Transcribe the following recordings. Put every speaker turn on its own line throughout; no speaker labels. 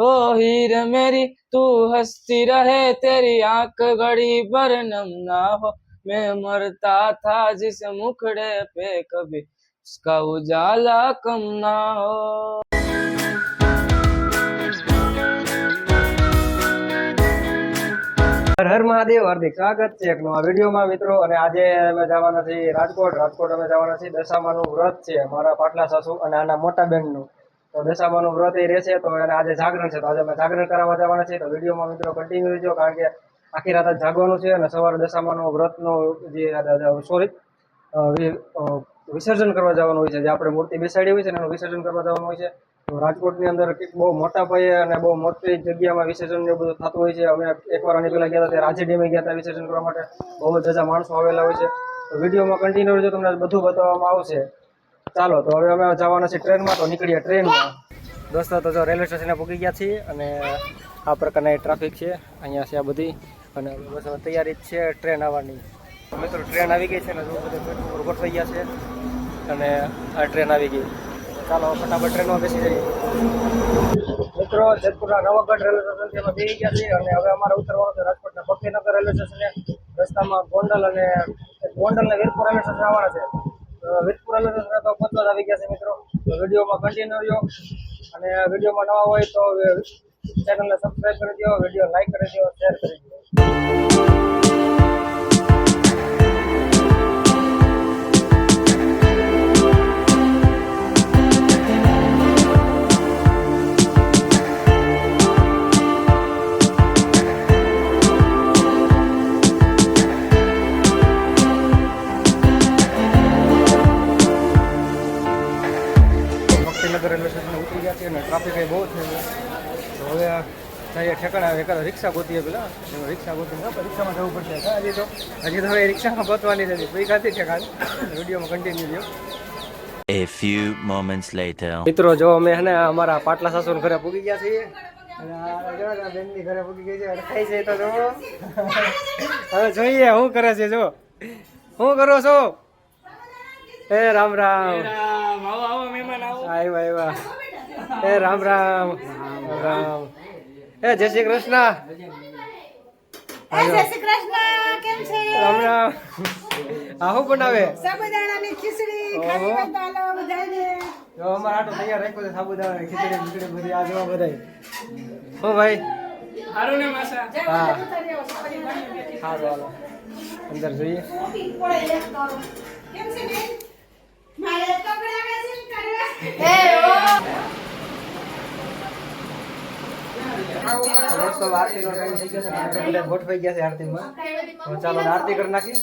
ओ हीर मेरी, तू हंसती रहे, तेरी आँख घड़ी भर नम ना हो। मैं मरता था जिस मुखड़े पे कभी, उसका उजाला कम ना हो।
હર મહાદેવ, હાર્દિક સ્વાગત છે એક નવા વિડીયોમાં, મિત્રો. અને આજે અમે જવાના છીએ રાજકોટ. રાજકોટ અમે જવાના છીએ દશામાનું વ્રત છે મારા પાટલા સાસુ અને આના મોટા બેનનું. તો દશામાનું વ્રત એ રહેશે, તો એને આજે જાગરણ છે. તો આજે અમે જાગરણ કરાવવા જવાના છીએ. તો વિડીયોમાં, મિત્રો કન્ટિન્યુ રહેજો, કારણ કે આખી રાત જાગવાનું છે અને સવારે દશામાનું વ્રતનું જે સોરી વિસર્જન કરવા જવાનું હોય છે. જે આપણે મૂર્તિ બેસાડી હોય છે એનું વિસર્જન કરવા જવાનું હોય છે. રાજકોટની અંદર બહુ મોટા પાયે અને બહુ મોટી જગ્યામાં વિસર્જન એવું બધું થતું હોય છે. અમે એકવાર આની પહેલા ગયા હતા રાજી ડેમે ગયા હતા વિસર્જન કરવા માટે. બહુ જ માણસો આવેલા હોય છે. તો વિડીયોમાં કન્ટિન્યુ રહેજો, તમને બધું બતાવવામાં આવશે. ચાલો, તો હવે અમે જવાના છીએ ટ્રેનમાં, તો નીકળીએ ટ્રેનમાં. દોસ્તો, તો જો રેલવે સ્ટેશને પૂગી ગયા છીએ અને આ પ્રકારના ટ્રાફિક છે. અહીંયા છે આ બધી. અને બસ હવે તૈયારી જ છે ટ્રેન આવવાની. મિત્રો, ટ્રેન આવી ગઈ છે અને બધું ગોઠવાઈ ગયા છે. અને આ ટ્રેન આવી ગઈ. ચાલો ફટાફટ ટ્રેનમાં બેસી જઈએ. મિત્રો, જેતપુરના નવાગઢ રેલવે સ્ટેશનમાં બેસી ગયા છીએ અને હવે અમારે ઉતરવાનું છે રાજકોટના ભક્તિનગર રેલવે સ્ટેશને. રસ્તામાં ગોંડલ અને ગોંડલ અને વીરપુર રેલવે સ્ટેશન આવવાના છે. વીરપુર રેલવે સ્ટેશન તો પહોંચવા આવી ગયા છે મિત્રો. વિડીયોમાં કન્ટિન્યુ રહ્યો. અને વિડીયોમાં નવા હોય તો ચેનલને સબસ્ક્રાઈબ કરી દો વીડિયો લાઈક કરી દો શેર કરી દો આવે એકાદ રિક્ષા ગોતીએ પેલા. એમાં રિક્ષા આપણે રિક્ષામાં જવું પડશે. હજી તો હજી તો હવે રિક્ષામાં ગોતવાની નથી. ભાઈ ખાતી છે ઠેકાણ વિડીયોમાં કન્ટિન્યુ રહ્યો.
A few moments later.
મિત્રો જો અમે હે ને અમારા પાટલા સાસુ ઘરે પૂગી ગયા છીએ. અને બેનની ઘરે પૂગી ગઈ છે અને છે તો જો. હવે જોઈએ શું કરે છે જો. શું કરો છો? એ રામ રામ.
આવો આવો મહેમાન આવો.
આવ્યા આવ્યા એ રામ. રામ રામ. એ જય શ્રી કૃષ્ણ.
જય શ્રી કૃષ્ણ. કેમ છે?
રામ રામ આ શું બનાવે?
સાબુદાણાની ખીચડી.
ઓહો.
ખાલી બતાલો બધાને
જો અમાર આટો તૈયાર રાખ્યો છે સાબુદાણા ખીચડી ખીચડી બધી. આ જોવા બધાય. હો ભાઈ?
હારું ને માસા?
હા. સારું હાલો. અંદર જોઈએ.
કેમ છે બેન? મારે કપડા મેચિંગ કરવા.
આરતીનો ટાઈમ થઈ ગયો છે બધા ગોઠવાઈ ગયા છે આરતીમાં. તો ચાલો આરતી કરી નાખી.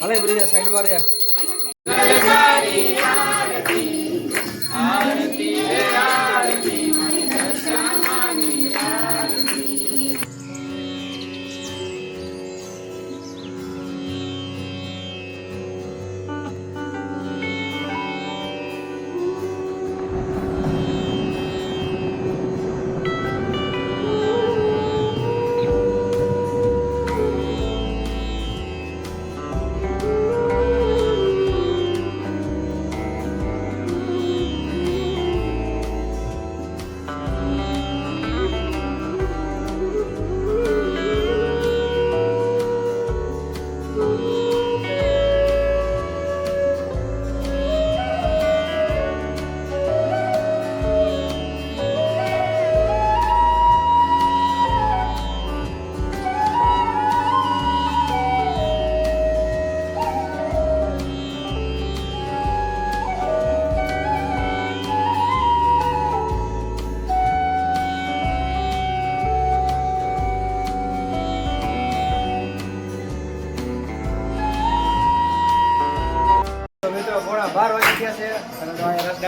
હાલે બ્રિજા, સાઈડમાં રહ્યા. તો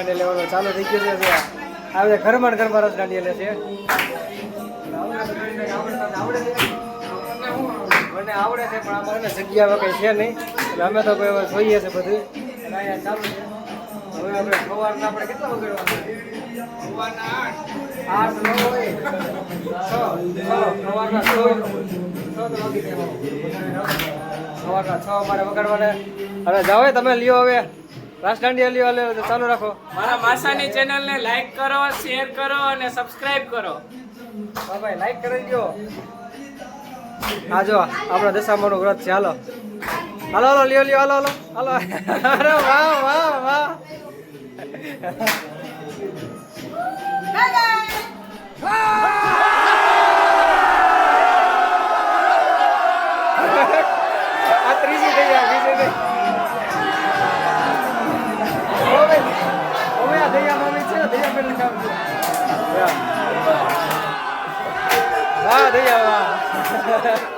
અને લેવાનો ચાલુ થઈ ગયું છે. આવે ઘરમાં ઘરમાં રસ ઘરમાં લે છે. આવડે છે, પણ અમારે જગ્યા કંઈ છે નહીં. એટલે અમે તો કોઈ જોઈએ છે બધું. ચાલુ હવે આપણે સવારના સવારના છ સવારના છ અમારે વગાડવાના. હવે જાઓ તમે, લ્યો હવે. રાસ દાંડિયા લ્યો એટલે ચાલુ રાખો.
મારા માસાની ચેનલને લાઈક કરો શેર કરો અને સબસ્ક્રાઇબ કરો.
હા ભાઈ લાઈક કરી દો હા જો આપણા દશામાનું વ્રત છે હાલો. હાલો હાલો લ્યો લ્યો હાલો હાલો હાલો. અરે વાહ વાહ વાહ. આ દયા મામી છે દયા બેન કામ છે. વાહ દયા વાહ.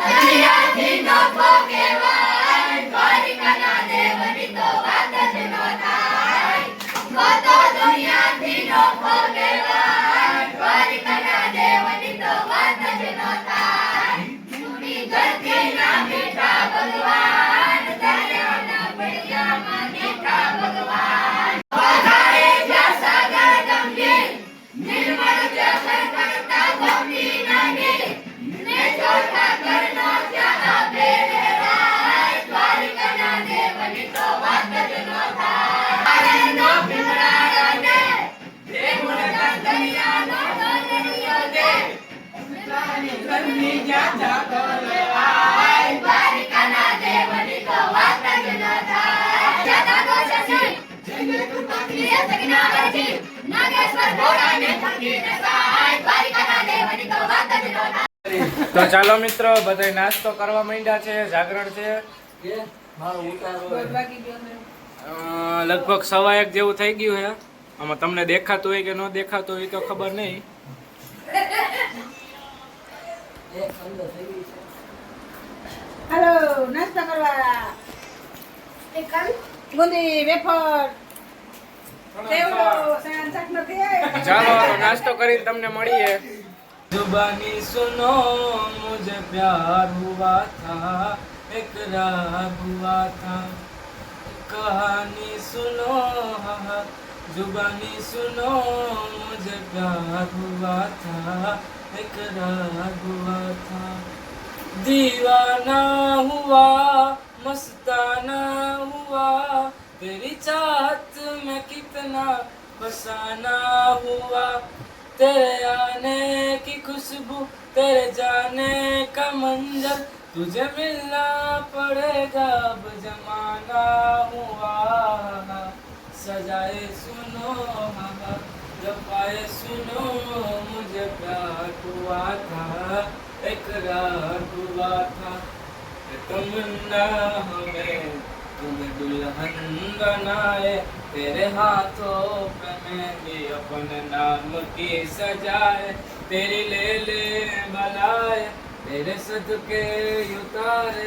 દુનિયાથી તો વાત જ ન થાય તો
ચાલો મિત્રો બધા નાસ્તો કરવા માંડ્યા છે જાગરણ છે. લગભગ સવા એક જેવું થઈ ગયું છે. આમાં તમને દેખાતું હોય કે ન દેખાતું હોય તો ખબર નહીં.
હાલો નાસ્તો કરવા. બુંદી વેફર.
ચાલો તો નાસ્તો કરીને તમને મળીએ जुबानी सुनो मुझे प्यार हुआ था इकरार हुआ था कहानी सुनो हाँ, जुबानी सुनो मुझे प्यार हुआ था इकरार हुआ था दीवाना हुआ मस्ताना हुआ तेरी चाहत में कितना फसाना हुआ। तेरे आने की खुशबू, तेरे जाने का मंजर, तुझे मिलना पड़ेगा अब जमाना हुआ। सजाए सुनो, जपाए सुनो, मुझे प्यार हुआ था इकरार हुआ था। तमन्ना हमें तुम्हें दुल्हन बनाए तेरे हाथों पे मेहंदी अपने नाम की सजाए, तेरी ले ले बलाए तेरे सदके उतारे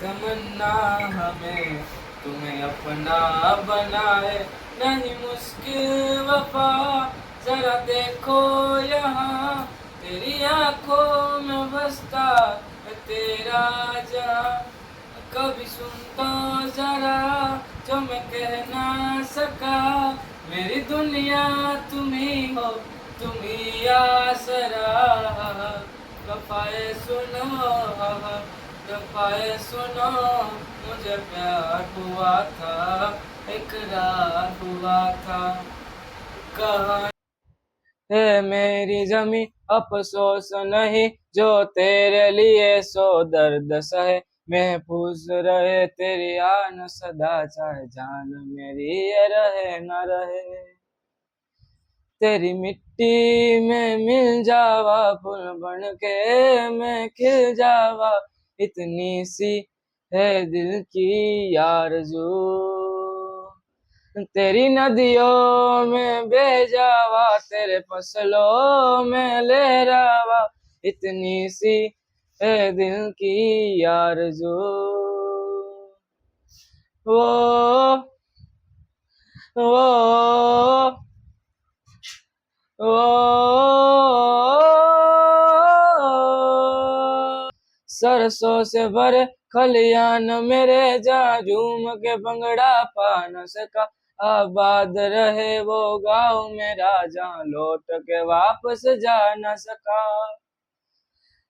तमन्ना हमें तुम्हें अपना बनाए। नहीं मुश्किल वफा, जरा देखो यहाँ, तेरी आँखों में बसता तेरा जहाँ। कभी सुनता जरा जो मैं कह ना सका। मेरी दुनिया तुम ही हो, तुम ही आसरा। वफाए सुनो वफाए सुनो, मुझे प्यार हुआ था, इकरार हुआ था। कहा है मेरी जमी, अफसोस नहीं, जो तेरे लिए सो दर्द सहे। महफूज रहे तेरी आन सदा, चाहे जान मेरी ये रहे न रहे। तेरी मिट्टी में मिल जावा, फूल बन के मैं खिल जावा। इतनी सी है दिल की आरज़ू तेरी नदियों में बह जावा तेरे फ़सलों में लहरावा इतनी सी है दिल की आरज़ू वो वो वो। सरसों से भरे खलियान मेरे जहाँ झूम के भंगड़ा पा न सका। आबाद रहे वो गाँव मेरा, जहाँ लौट के वापस जा न सका।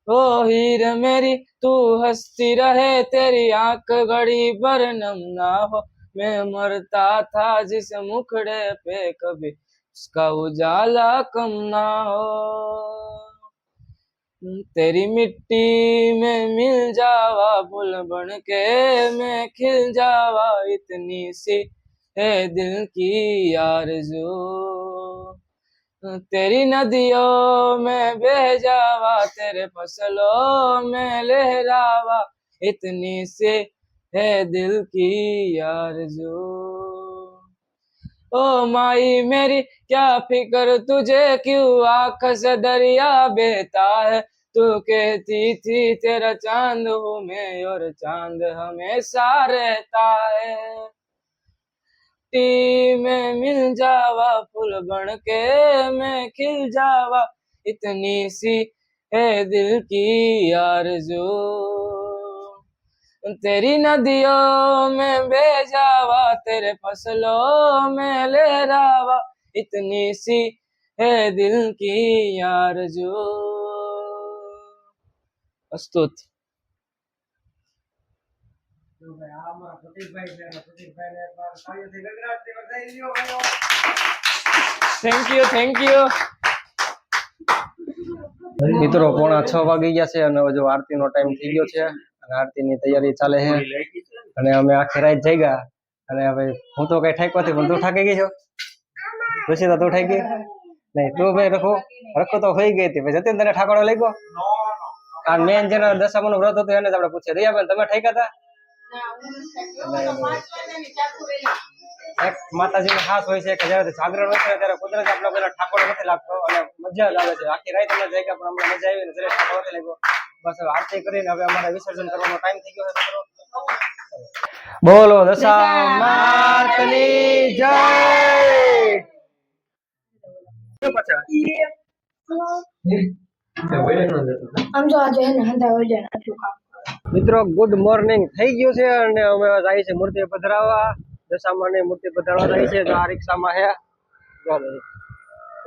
ओ हीर मेरी, तू हंसती रहे, तेरी आँख घड़ी पर नम ना हो। मैं मरता था जिस मुखड़े पे कभी उसका उजाला कम ना हो। तेरी मिट्टी में मिल जावा, फूल बन के मैं खिल जावा, इतनी सी है दिल की आरज़ू। तेरी नदियों में बह जावा तेरे फ़सलों में लहरावा। इतनी से है दिल की आरज़ू ओ माई मेरी, क्या फ़िक्र तुझे क्यों आँख से दरिया बहता है? तू कहती थी, तेरा चाँद हूँ मैं और चाँद हमेशा रहता है। मिट्टी में मिल जावा फूल बन के मैं खिल जावा। इतनी सी है दिल की आरज़ू। तेरी नदियों में बह जावा, तेरे फ़सलों में लहरावा। इतनी सी है दिल की यार जो प्रस्तुत થેન્ક યુ થેન્ક યુ
મિત્રો પોણા છ વાગી ગયા છે અને હવે જો આરતીનો ટાઈમ થઈ ગયો છે અને આરતીની તૈયારી ચાલે છે અને અમે આખી રાત જાગ્યા અને હવે હું તો કઈ ઠાક્યો નથી પણ તું થાકી ગઈ છો ઋષિતા તું ઠાકી ગઈ નહીં તું ભાઈ રખો રખો તો થઈ ગઈ હતી પછી જતીન તને ઠાકડો લઈ ગયો આ મેન જેના દશામાનું વ્રત હતું એને જ આપણે પૂછીએ દયાબેન તમે ઠાક્યા હતા એક માતાજીનો હાથ હોય છે કે જ્યારે જાગરણ હોય છે ત્યારે કુદરત આપણે પેલા ઠાકોર નથી લાગતો અને મજા જ આવે છે. આખી રાત અમે જાગ્યા પણ અમને મજા આવી ને ઠાકોર નથી લાગ્યો. બસ હવે આરતી કરીને હવે અમારે વિસર્જન કરવાનો ટાઈમ થઈ ગયો છે મિત્રો. બોલો દશા માતની જય
આમ જો આજે હે ને હંધા વજન આટલું કામ.
મિત્રો ગુડ મોર્નિંગ થઈ ગયું છે અને અમે જાય છે મૂર્તિ પધરાવવા દશામાની મૂર્તિ પધરાવવા જાય છે. આ રિક્ષામાં હે.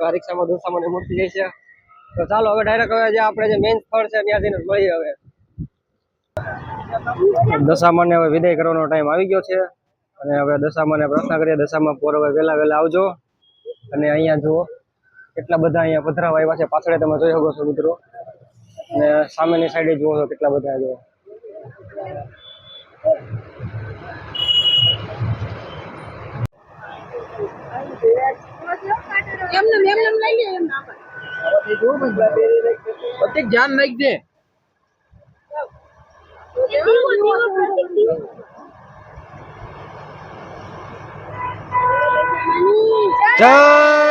આ રિક્ષામાં દશામાની મૂર્તિ જાય છે. તો ચાલો, હવે ડાયરેક્ટ હવે જે આપણે જે મેઇન સ્થળ છે ત્યાંથી મળીએ હવે. દશામાને હવે વિદાય કરવાનો ટાઈમ આવી ગયો છે. અને હવે દશામાને પ્રાર્થના કરીએ. દશામાં પોર હવે વહેલા વહેલા આવજો. અને અહીંયા જુઓ, કેટલા બધા અહીંયા પધરાવા આવ્યા છે. પાછળ તમે જોઈ શકો છો મિત્રો. અને સામેની સાઈડે જુઓ છો કેટલા બધા જુઓ
એમને
ધ્યાન નાખ દે જય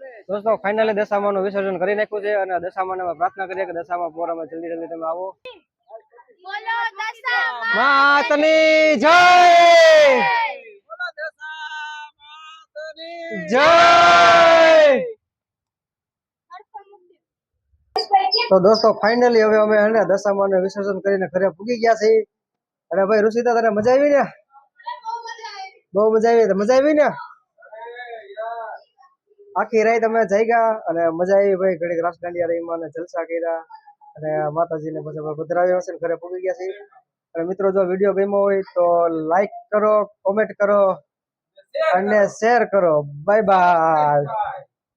દોસ્તો ફાઇનલી દશામાનું વિસર્જન કરી નાખ્યું છે અને દશામાને અમે પ્રાર્થના કરીએ કે દશામાં પોરામાં જલ્દી જલ્દી તમે આવો. માતની જય! જય! તો દોસ્તો ફાઇનલી હવે અમે એને દશામાનું વિસર્જન કરીને ઘરે પૂગી ગયા છીએ. અને ભાઈ ઋષિતા તને મજા આવી ને? બહુ મજા આવી. મજા આવી ને? આખી રાત અમે ગયા અને મજા આવી ભાઈ. ઘડીક રાસ દાંડિયા રહીમાં અને જલસા કર્યા અને માતાજીને પછી પધરાવ્યા ને ઘરે પૂગી ગયા છીએ. અને મિત્રો, જો વીડિયો ગમ્યો હોય તો લાઈક કરો કોમેન્ટ કરો અને શેર કરો. Bye bye